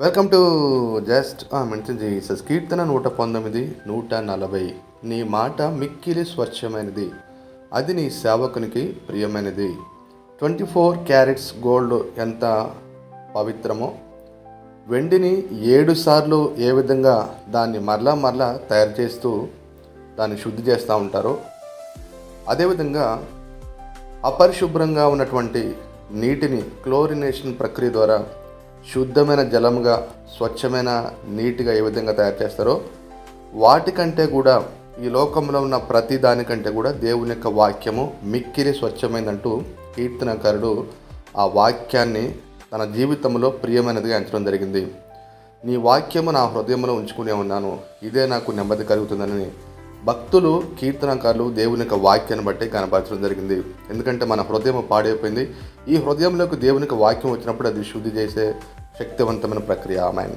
Welcome to just mention Jesus కీర్తన నూట పంతొమ్మిది నూట నలభై. నీ మాట మిక్కిలి స్వచ్ఛమైనది. అది నీ సేవకునికి ప్రియమైనది. ట్వంటీ ఫోర్ క్యారెట్స్ గోల్డ్ ఎంత పవిత్రమో? వెండిని ఏడు సార్లు ఏ విధంగా దాన్ని మరలా మరలా తయారు చేస్తూ దాన్ని శుద్ధి చేస్తూ ఉంటారో? అదేవిధంగా అపరిశుభ్రంగా ఉన్నటువంటి నీటిని క్లోరినేషన్ ప్రక్రియ ద్వారా శుద్ధమైన జలముగా స్వచ్ఛమైన నీటిగా ఏ విధంగా తయారు చేస్తారో వాటికంటే కూడా ఈ లోకంలో ఉన్న ప్రతి దానికంటే కూడా దేవుని యొక్క వాక్యము మిక్కిరి స్వచ్ఛమైందంటూ కీర్తనకారుడు ఆ వాక్యాన్ని తన జీవితంలో ప్రియమైనదిగా ఎంచడం జరిగింది. నీ వాక్యము నా హృదయంలో ఉంచుకునే ఉన్నాను. ఇదే నాకు నెమ్మది కలుగుతుందని భక్తులు కీర్తనకారులు దేవుని యొక్క వాక్యాన్ని బట్టి కనపరచడం జరిగింది. ఎందుకంటే మన హృదయం పాడైపోయింది. ఈ హృదయంలోకి దేవునికి వాక్యం వచ్చినప్పుడు అది శుద్ధి చేసే శక్తివంతమైన ప్రక్రియ. ఆమె